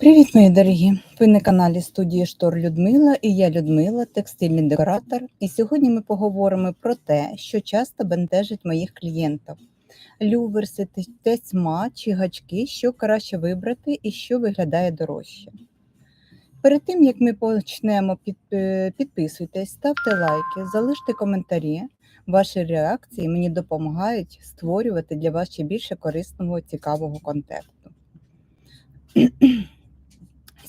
Привіт, мої дорогі! Ви на каналі студії Штор Людмила і я Людмила, текстильний декоратор. І сьогодні ми поговоримо про те, що часто бентежить моїх клієнтів: люверси, тесьма чи гачки, що краще вибрати і що виглядає дорожче. Перед тим як ми почнемо, е, підписуйтесь, ставте лайки, залиште коментарі. Ваші реакції мені допомагають створювати для вас ще більше корисного цікавого контенту.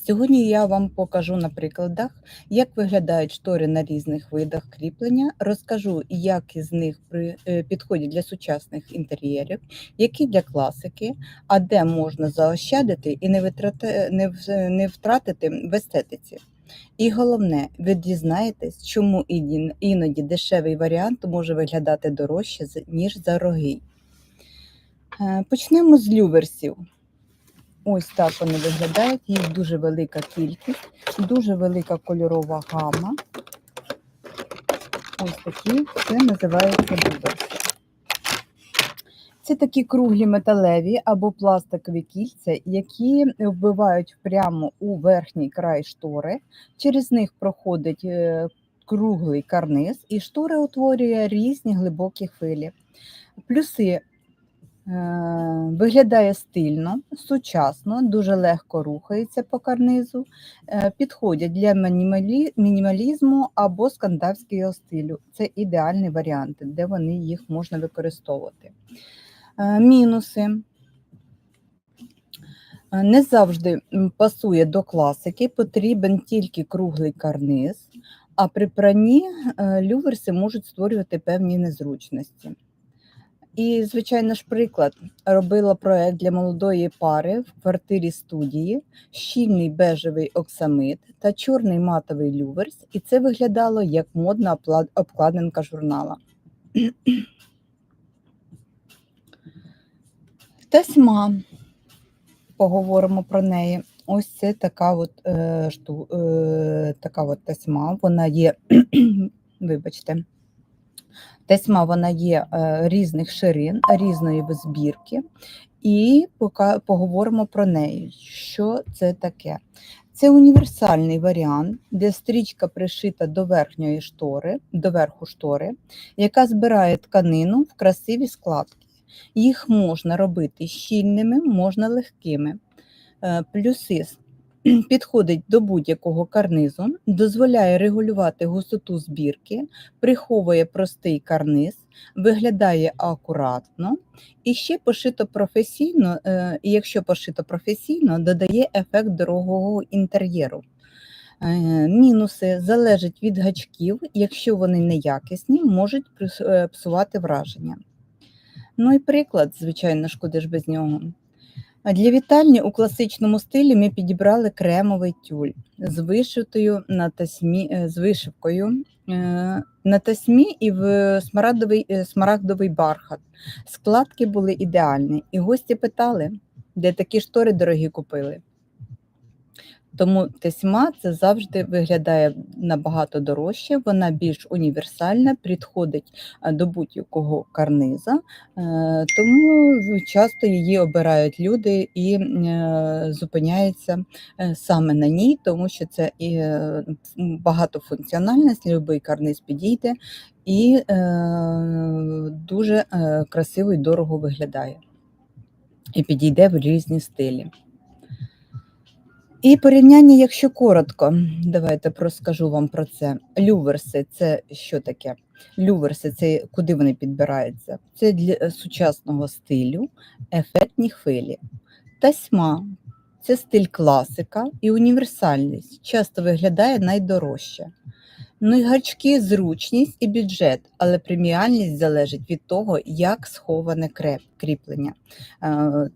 Сьогодні я вам покажу на прикладах, як виглядають штори на різних видах кріплення, розкажу, як із них е, підходять для сучасних інтер'єрів, які для класики, а де можна заощадити і не, втратити в естетиці. І головне, ви дізнаєтесь, чому іноді дешевий варіант може виглядати дорожче, ніж дорогий. Е, Почнемо з люверсів. Ось так вони виглядають, їх дуже велика кількість, дуже велика кольорова гама. Ось такі, це називається люверси. Це такі круглі металеві або пластикові кільця, які вбивають прямо у верхній край штори. Через них проходить е, круглий карниз, і штора утворює різні глибокі хвилі. Плюси Виглядає стильно, сучасно, дуже легко рухається по карнизу, е, підходять для мінімалізму або скандинавського стилю. Це ідеальні варіанти, де вони їх можна використовувати. Е, Мінуси. Е, Не завжди пасує до класики, потрібен тільки круглий карниз, а при пранні е, люверси можуть створювати певні незручності. І, звичайно ж, приклад робила проект для молодої пари в квартирі студії, щільний бежевий оксамит та чорний матовий люверс, і це виглядало як модна обкладинка журнала. Тесьма. Поговоримо про неї. Ось це така от, е, шту, е, така от тесьма. Вона є, вибачте, Тесьма вона є е, різних ширин, різної збірки, і поговоримо про неї. Що це таке? Це універсальний варіант, де стрічка пришита до верхньої штори, до верху штори, яка збирає тканину в красиві складки. Їх можна робити щільними, можна легкими. Е, Плюси підходить до будь-якого карнизу, дозволяє регулювати густоту збірки, приховує простий карниз, виглядає акуратно і ще пошито професійно, е, і якщо пошито професійно, додає ефект дорогого інтер'єру. Е, Мінуси залежать від гачків, якщо вони неякісні, можуть е, псувати враження. Ну і приклад, звичайно ж без нього. Для вітальні у класичному стилі ми підібрали кремовий тюль з вишитою на тасьмі, е, з вишивкою е, на тасьмі і в смарагдовий, е, смарагдовий бархат. Складки були ідеальні, і гості питали, де такі штори дорогі купили. Тому тесьма це завжди виглядає набагато дорожче, вона більш універсальна, підходить е, до будь-якого карниза, е, тому часто її обирають люди і е, зупиняються саме на ній, тому що це і багатофункціональність, будь-який карниз підійде і дуже красиво і дорого виглядає. І підійде в різні стилі. І порівняння, якщо коротко, давайте розкажу вам про це. Люверси це що таке? Люверси це куди вони підбираються? Це для сучасного стилю, ефектні хвилі. Тасьма це стиль класика і універсальність. Часто виглядає найдорожче. Ну і гачки, зручність і бюджет, але преміальність залежить від того, як сховане кріплення.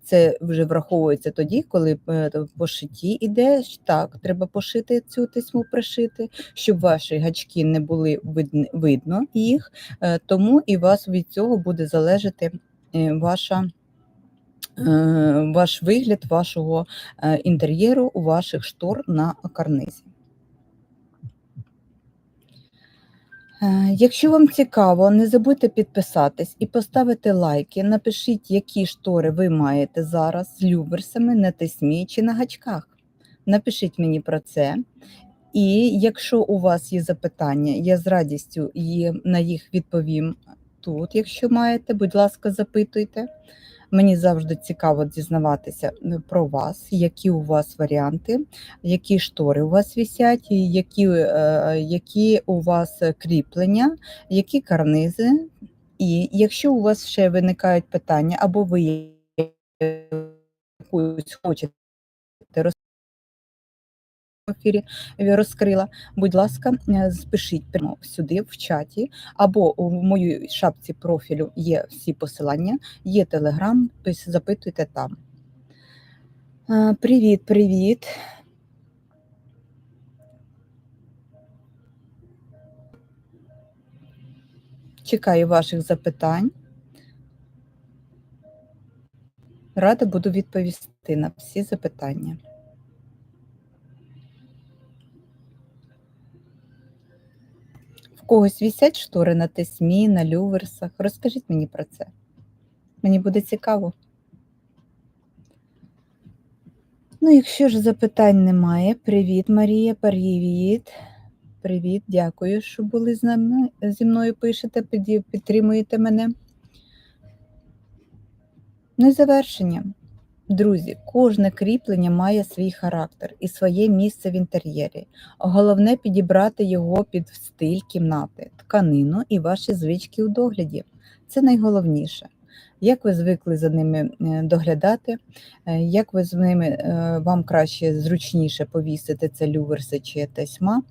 Це вже враховується тоді, коли е, по шитті іде, так, треба пошити цю тисьму пришити, щоб ваші гачки не були видно їх, е, тому і вас від цього буде залежати е, ваша. Ваш вигляд вашого інтер'єру, ваших штор на карнизі. Якщо вам цікаво, не забудьте підписатись і поставити лайки. Напишіть, які штори ви маєте зараз з люверсами на тесьмі чи на гачках. Напишіть мені про це. І якщо у вас є запитання, я з радістю на їх відповім тут. Якщо маєте, будь ласка, запитуйте. Мені завжди цікаво дізнаватися е, про вас, які у вас варіанти, які штори у вас висять, які, е, які у вас кріплення, які карнизи. І якщо у вас ще виникають питання, або ви якусь хочете ефірі розкрила, будь ласка, е, спишіть прямо сюди в чаті, або в моїй шапці профілю є всі посилання, є телеграм, пис- запитуйте там. Е, Привіт, привіт. Чекаю ваших запитань. Рада буду відповісти на всі запитання. Когось вісять штори на тесьмі, на люверсах. Розкажіть мені про це. Мені буде цікаво. Ну, якщо ж запитань немає, привіт, Марія, привіт. Привіт, дякую, що були з нами зі мною пишете, підтримуєте мене. Ну і завершення. Друзі, кожне кріплення має свій характер і своє місце в інтер'єрі. Головне підібрати його під стиль кімнати, тканину і ваші звички у догляді. Це найголовніше. Як ви звикли за ними е, доглядати, е, як ви з ними е, вам краще зручніше повісити це люверси чи тесьма.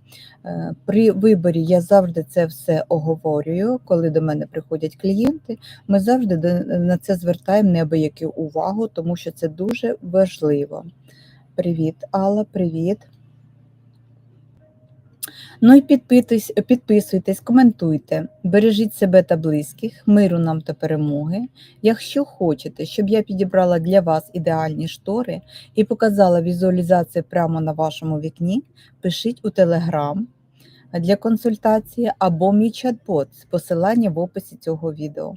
При виборі я завжди це все оговорюю, коли до мене приходять клієнти. Ми завжди на це звертаємо неабияку увагу, тому що це дуже важливо. Привіт, Алла, привіт. Ну і підписуйтесь, підписуйтесь, коментуйте, бережіть себе та близьких, миру нам та перемоги. Якщо хочете, щоб я підібрала для вас ідеальні штори і показала візуалізацію прямо на вашому вікні, пишіть у Телеграм для консультації або мій чат-бот з посилання в описі цього відео.